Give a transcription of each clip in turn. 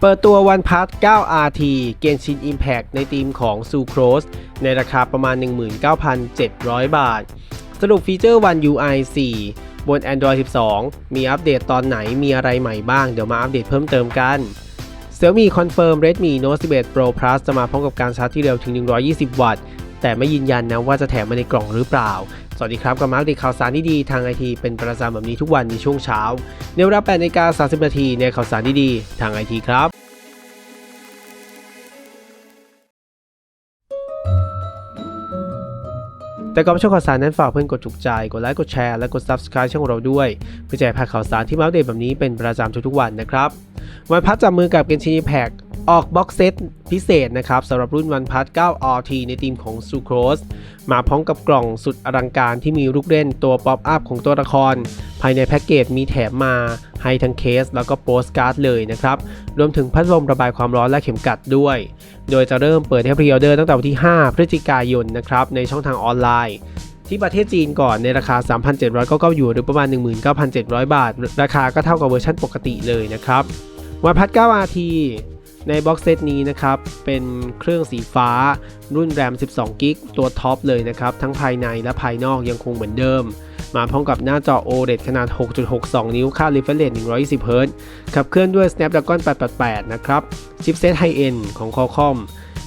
เปิดตัว OnePlus 9 RT เกนชิน Impact ในธีมของ Sucrose ในราคาประมาณ 19,700 บาท สรุปฟีเจอร์ One UI 4 บน Android 12 มีอัปเดตตอนไหนมีอะไรใหม่บ้าง เดี๋ยวมาอัปเดตเพิ่มเติมกัน Xiaomi คอนเฟิร์ม Redmi Note 11 Pro Plus จะมาพร้อมกับการชาร์จที่เร็วถึง 120 วัตต์ แต่ไม่ยืนยันนะว่าจะแถมมาในกล่องหรือเปล่า สวัสดีครับกับมาร์คดีข่าวสารที่ดีทางไอทีเป็นประจำแบบนี้ทุกวันในช่วงเช้าในเวลา8นาฬิกา30 นาทีในข่าวสารที่ดีทางไอทีครับแต่ก่อนไปชมข่าวสารนั้นฝากเพื่อนกดถูกใจ กดไลค์ กดแชร์ และกด Subscribe ช่องเราด้วย เพื่อจะได้พาข่าวสารที่มาอัปเดตแบบนี้เป็นประจำทุกๆวันนะครับวันพัดจับมือกับเกนชินีแพก ออกบ็อกเซตพิเศษนะครับสำหรับรุ่นวันพัด9 RT ในทีมของ Sucrose มาพร้อมกับกล่องสุดอลังการที่มีลูกเล่นตัวป๊อปอัพของตัวละคร ภายในแพ็กเกจมีแถมมาให้ทั้งเคสแล้วก็โปสการ์ดเลยนะครับ รวมถึงพัดลมระบายความร้อนและเข็มกัดด้วย โดยจะเริ่มเปิดให้พรีออเดอร์ตั้งแต่วันที่ 5 พฤศจิกายนนะครับในช่องทางออนไลน์ที่ประเทศจีนก่อนในราคา 3,799หยวนหรือประมาณ 19,700 บาท ราคาก็เท่ากับเวอร์ชันปกติเลยนะครับ วันพัด 9 RT ในบ็อกเซตนี้นะครับ เป็นเครื่องสีฟ้า รุ่นแรม 12 กิกตัวท็อปเลยนะครับ ทั้งภายในและภายนอกยังคงเหมือนเดิม มาพร้อมกับหน้าจอ OLED ขนาด 6.62 นิ้ว ค่า refresh rate 120 Hz ขับเคลื่อนด้วย Snapdragon 888 นะครับ ชิปเซต High-end ของ Qualcomm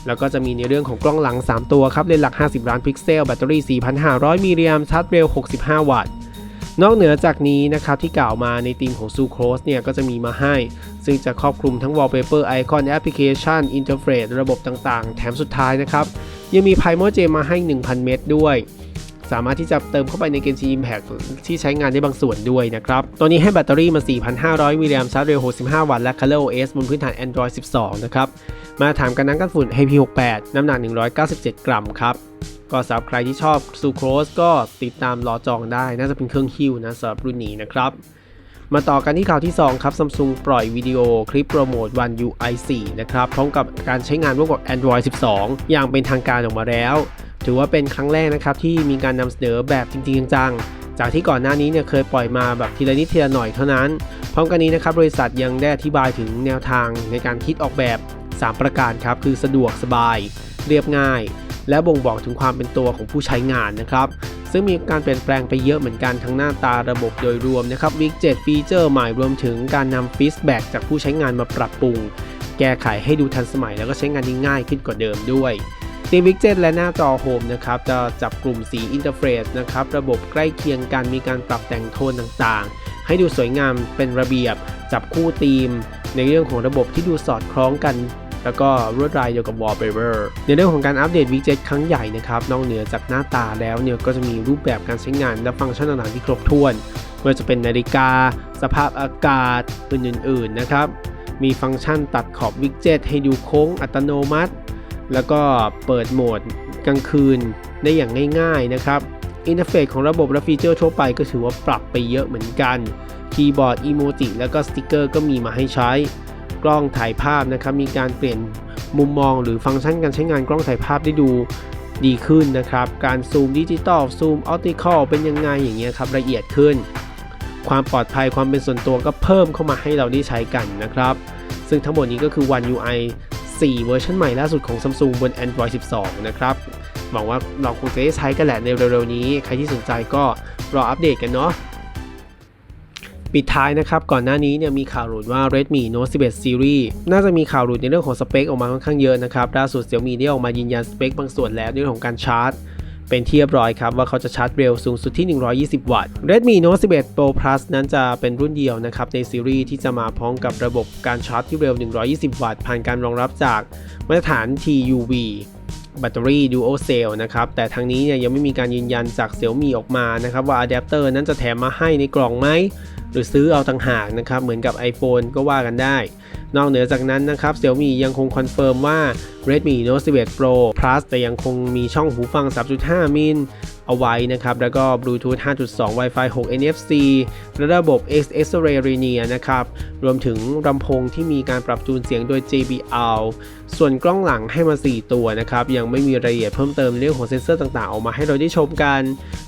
แล้วก็จะมีในเรื่องของกล้องหลัง 3 ตัวครับเลนส์หลัก 50 ล้านพิกเซล แบตเตอรี่ 4,500 มิลลิแอมชาร์จเร็ว 65 วัตต์ นอกเหนือจากนี้นะครับที่กล่าวมาในทีมของ Sucrose เนี่ยก็จะมีมาให้ ซึ่งจะครอบคลุมทั้ง Wallpaper Icon Application Interface ระบบต่างๆ แถมสุดท้ายนะครับ ยังมี Primer Gem มาให้ 1,000 เม็ดด้วย สามารถที่จะเติมเข้าไปใน Genshin Impact ที่ใช้งานได้บางส่วนด้วยนะครับ ตัวนี้ให้แบตเตอรี่มา 4,500 มิลลิแอมป์ชาร์จเร็ว 65 วัตต์และ Color OS บนพื้นฐาน Android 12 นะครับ มาถามกันนังกันฝุ่น IP68 น้ำหนัก 197 กรัมครับ ก็สำหรับใครที่ชอบ Sucrose ก็ติดตามรอจองได้ น่าจะเป็นเครื่องฮิวนะสำหรับรุ่นนี้นะครับ มาต่อกันที่ข่าวที่ 2 ครับ Samsung ปล่อยวิดีโอคลิปโปรโมท One UI 4 นะครับ พร้อมกับการใช้งานร่วมกับ Android 12 อย่างเป็นทางการออกมาแล้ว ถือว่าเป็นครั้งแรกนะครับที่มีการนำเสนอแบบจริงๆจังๆ จากที่ก่อนหน้านี้เนี่ยเคยปล่อยมาแบบทีละนิดทีละหน่อยเท่านั้น พร้อมกันนี้นะครับบริษัทยังได้อธิบายถึงแนวทางในการคิดออกแบบ 3 ประการครับคือสะดวกสบาย เรียบง่าย และบ่งบอกถึงความเป็นตัวของผู้ใช้งานนะครับ ซึ่งมีการเปลี่ยนแปลงไปเยอะเหมือนกันทั้งหน้าตาระบบโดยรวมนะครับวิกเจ็ฟีเจอร์ใหม่รวมถึงการนำฟีดแบ็กจากผู้ใช้งานมาปรับปรุง แก้ไขให้ดูทันสมัยแล้วก็ใช้งานได้ง่ายขึ้นกว่าเดิมด้วยทีวิกเจ็และหน้าจอโฮมนะครับจะจับกลุ่มสีอินเทอร์เฟซนะครับระบบใกล้เคียงกันมีการปรับแต่งโทนต่างๆ ให้ดูสวยงามเป็นระเบียบ จับคู่ธีม ในเรื่องของระบบที่ดูสอดคล้องกัน แล้วก็รวดลายเดียวกับ Wallpaper ในเรื่องของการอัปเดต Widget ครั้งใหญ่นะครับนอกเหนือจากหน้าตาแล้วเนี่ยก็จะมีรูปแบบการใช้งานและฟังก์ชันต่างๆที่ครบถ้วนไม่ว่าจะเป็นนาฬิกา สภาพอากาศอื่นๆนะครับ มีฟังก์ชันตัดขอบ Widget ให้ดูโค้งอัตโนมัติ แล้วก็เปิดโหมดกลางคืนได้อย่างง่ายๆนะครับอินเทอร์เฟซของระบบและฟีเจอร์ทั่วไปก็ถือว่าปรับไปเยอะเหมือนกัน คีย์บอร์ด อีโมจิ แล้วก็สติกเกอร์ก็มีมาให้ใช้ กล้องถ่ายภาพนะครับมีการเปลี่ยนมุมมองหรือฟังก์ชันการใช้งานกล้องถ่ายภาพได้ดูดีขึ้นนะครับ การซูมดิจิตอลซูมออปติคอลเป็นยังไงอย่างเงี้ยครับละเอียดขึ้น ความปลอดภัยความเป็นส่วนตัวก็เพิ่มเข้ามาให้เราได้ใช้กันนะครับ ซึ่งทั้งหมดนี้ก็คือ One UI 4 เวอร์ชันใหม่ล่าสุดของ Samsung บน Android 12 นะครับ หวังว่าเราคงจะได้ใช้กันแหละในเร็วๆนี้ ใครที่สนใจก็รออัปเดตกันเนาะ ปิดท้ายนะครับ ก่อนหน้านี้เนี่ยมีข่าวหลุดว่า Redmi Note 11 Series น่าจะมีข่าวหลุดในเรื่องของสเปคออกมาค่อนข้างเยอะนะครับล่าสุด Xiaomi ได้ออกมายืนยันสเปคบางส่วนแล้วในเรื่องของการชาร์จ เป็นที่เรียบร้อยครับว่าเขาจะชาร์จเร็วสูงสุดที่ 120 วัตต์ Redmi Note 11 Pro Plus นั้นจะเป็นรุ่นเดียวนะครับในซีรีส์ที่จะมาพร้อมกับระบบการชาร์จที่เร็ว 120 วัตต์ ผ่านการรองรับจากมาตรฐาน TUV แบตเตอรี่ Dual Cell นะครับ แต่ทางนี้เนี่ยยังไม่มีการยืนยันจาก Xiaomi ออกมานะครับว่าอะแดปเตอร์นั้นจะแถมมาให้ในกล่องไหม หรือซื้อเอาต่างหากนะครับเหมือนกับ iPhone ก็ว่ากันได้ นอกเหนือจากนั้นนะครับ Xiaomi ยังคงคอนเฟิร์มว่า Redmi Note 11 Pro Plus แต่ยังคงมีช่องหูฟัง 3.5 มิลเอาไว้นะครับ แล้วก็ Bluetooth 5.2 Wi-Fi 6 NFC และระบบ X-Ray Linear นะครับ รวมถึงลำโพงที่มีการปรับจูนเสียงโดย JBL ส่วนกล้องหลังให้มา 4 ตัวนะครับ ยังไม่มีรายละเอียดเพิ่มเติมเรื่องของเซ็นเซอร์ต่างๆ ออกมาให้เราได้ชมกัน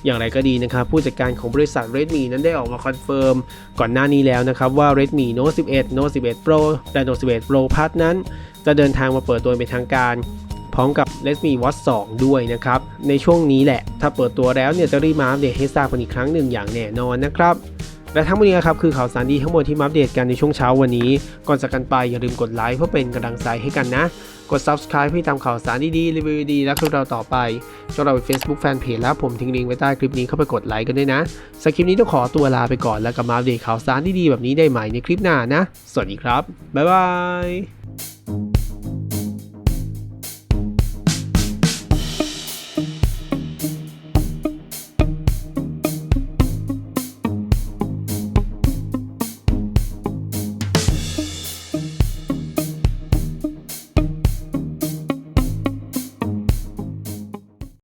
อย่างไรก็ดีนะครับ ผู้จัดการของบริษัท Redmi นั้นได้ออกมาคอนเฟิร์มก่อนหน้านี้แล้วนะครับว่า Redmi Note 11 Note 11 Pro Reno 11 Pro Plus นั้นจะเดินทางมาเปิดตัวเป็นทางการ พร้อมกับ Redmi Watch 2 ด้วยนะครับ ในช่วงนี้แหละ ถ้าเปิดตัวแล้วเนี่ยจะรีบมาอัปเดตให้ทราบกันอีกครั้งหนึ่งอย่างแน่นอนนะครับและทั้งหมดนี้ครับคือข่าวสารดีทั้งหมดที่มาอัปเดตกันในช่วงเช้าวันนี้ ก่อนจากกันไปอย่าลืมกดไลค์เพื่อเป็นกำลังใจให้กันนะ กด subscribe เพื่อตามข่าวสารดีๆรีวิวดีและคลิปเราต่อไปชอเราเป็น Facebook Fanpage แล้วผมทิ้งลิงก์ไว้ใต้คลิปนี้เข้าไปกดไลค์กันด้วยนะสำหรับคลิปนี้ต้องขอตัวลาไปก่อนแล้วกลับมาอัปเดตข่าวสารดีๆแบบนี้ได้ใหม่ในคลิปหน้านะ สวัสดีครับบ๊ายบาย